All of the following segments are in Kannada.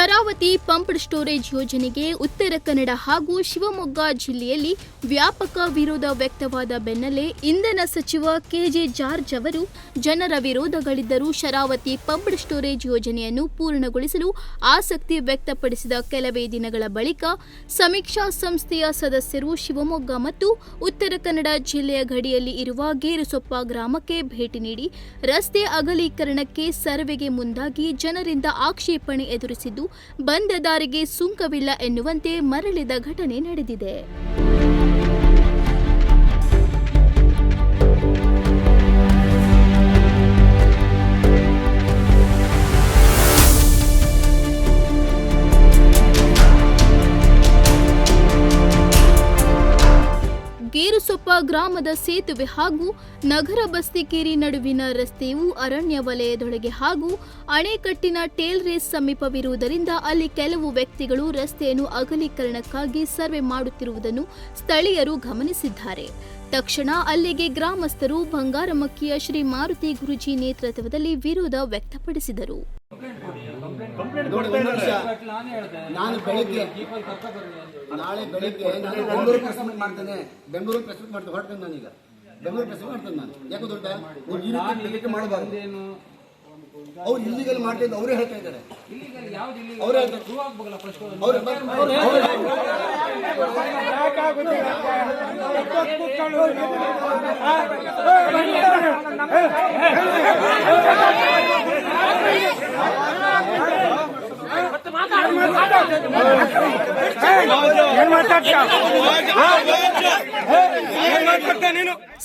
ಶರಾವತಿ ಪಂಪ್ಡ್ ಸ್ಟೋರೇಜ್ ಯೋಜನೆಗೆ ಉತ್ತರ ಕನ್ನಡ ಹಾಗೂ ಶಿವಮೊಗ್ಗ ಜಿಲ್ಲೆಯಲ್ಲಿ ವ್ಯಾಪಕ ವಿರೋಧ ವ್ಯಕ್ತವಾದ ಬೆನ್ನಲ್ಲೇ ಇಂಧನ ಸಚಿವ ಕೆಜೆ ಜಾರ್ಜ್ ಅವರು ಜನರ ವಿರೋಧಗಳಿದ್ದರೂ ಶರಾವತಿ ಪಂಪ್ಡ್ ಸ್ಟೋರೇಜ್ ಯೋಜನೆಯನ್ನು ಪೂರ್ಣಗೊಳಿಸಲು ಆಸಕ್ತಿ ವ್ಯಕ್ತಪಡಿಸಿದ ಕೆಲವೇ ದಿನಗಳ ಬಳಿಕ ಸಮೀಕ್ಷಾ ಸಂಸ್ಥೆಯ ಸದಸ್ಯರು ಶಿವಮೊಗ್ಗ ಮತ್ತು ಉತ್ತರ ಕನ್ನಡ ಜಿಲ್ಲೆಯ ಗಡಿಯಲ್ಲಿ ಇರುವ ಗೇರುಸೊಪ್ಪ ಗ್ರಾಮಕ್ಕೆ ಭೇಟಿ ನೀಡಿ ರಸ್ತೆ ಅಗಲೀಕರಣಕ್ಕೆ ಸರ್ವೆಗೆ ಮುಂದಾಗಿ ಜನರಿಂದ ಆಕ್ಷೇಪಣೆ ಎದುರಿಸಿದ್ದು ಬಂದ ದಾರಿಗೆ ಸುಂಕವಿಲ್ಲ ಎನ್ನುವಂತೆ ಮರಳಿದ ಘಟನೆ ನಡೆದಿದೆ. ಗೇರುಸೊಪ್ಪ ಗ್ರಾಮದ ಸೇತುವೆ ಹಾಗೂ ನಗರ ಬಸ್ತಿಕೇರಿ ನಡುವಿನ ರಸ್ತೆಯು ಅರಣ್ಯ ವಲಯದೊಳಗೆ ಹಾಗೂ ಅಣೆಕಟ್ಟಿನ ಟೇಲ್ ರೇಸ್ ಸಮೀಪವಿರುವುದರಿಂದ ಅಲ್ಲಿ ಕೆಲವು ವ್ಯಕ್ತಿಗಳು ರಸ್ತೆಯನ್ನು ಅಗಲೀಕರಣಕ್ಕಾಗಿ ಸರ್ವೆ ಮಾಡುತ್ತಿರುವುದನ್ನು ಸ್ಥಳೀಯರು ಗಮನಿಸಿದ್ದಾರೆ. ತಕ್ಷಣ ಅಲ್ಲಿಗೆ ಗ್ರಾಮಸ್ಥರು ಬಂಗಾರಮಕ್ಕಿಯ ಶ್ರೀ ಮಾರುತಿ ಗುರುಜಿ ನೇತೃತ್ವದಲ್ಲಿ ವಿರೋಧ ವ್ಯಕ್ತಪಡಿಸಿದರು. ನಾನು ಬೆಳಿಗ್ಗೆ ನಾಳೆ ಬೆಳಿಗ್ಗೆ ನಾನು ಬೆಂಗಳೂರು ಪ್ರೆಸ್ ಮೀಟ್ ಮಾಡ್ತೇನೆ ಬೆಂಗಳೂರು ಪ್ರೆಸ್ ಮೀಟ್ ಮಾಡ್ತೇನೆ ಹೊರಟೇನೆ ನಾನೀಗ ಬೆಂಗಳೂರು ಪ್ರೆಸ್ ಮೀಟ್ ಮಾಡ್ತೇನೆ ನಾನು ಯಾಕೆ ದೊಡ್ಡ ನೀವು ಈ ರೀತಿ ಮಾಡಬಾರ್ದು ಅವ್ರು ಇಲ್ಲಿಗಲ್ ಮಾಡ್ತಿದ್ದು ಅವರೇ ಹೇಳ್ತಾ ಇದ್ದಾರೆ ಅವರೇ ಹೇಳ್ತಾರೆ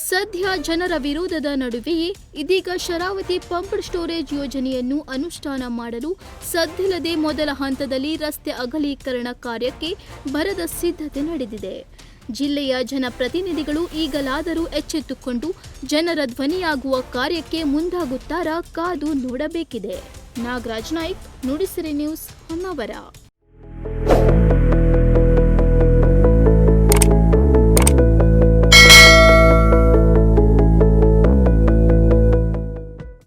ಸದ್ಯ ಜನರ ವಿರೋಧದ ನಡುವೆಯೇ ಇದೀಗ ಶರಾವತಿ ಪಂಪ್ಡ್ ಸ್ಟೋರೇಜ್ ಯೋಜನೆಯನ್ನು ಅನುಷ್ಠಾನ ಮಾಡಲು ಸದ್ದಿಲ್ಲದೆ ಮೊದಲ ಹಂತದಲ್ಲಿ ರಸ್ತೆ ಅಗಲೀಕರಣ ಕಾರ್ಯಕ್ಕೆ ಭರದ ಸಿದ್ಧತೆ ನಡೆದಿದೆ. ಜಿಲ್ಲೆಯ ಜನಪ್ರತಿನಿಧಿಗಳು ಈಗಲಾದರೂ ಎಚ್ಚೆತ್ತುಕೊಂಡು ಜನರ ಧ್ವನಿಯಾಗುವ ಕಾರ್ಯಕ್ಕೆ ಮುಂದಾಗುತ್ತಾರಾ ಕಾದು ನೋಡಬೇಕಿದೆ. ನಾಗರಾಜ್ ನಾಯ್ಕ್, ನುಡಿಸಿರಿ ನ್ಯೂಸ್ ಹೊನ್ನಾವರ.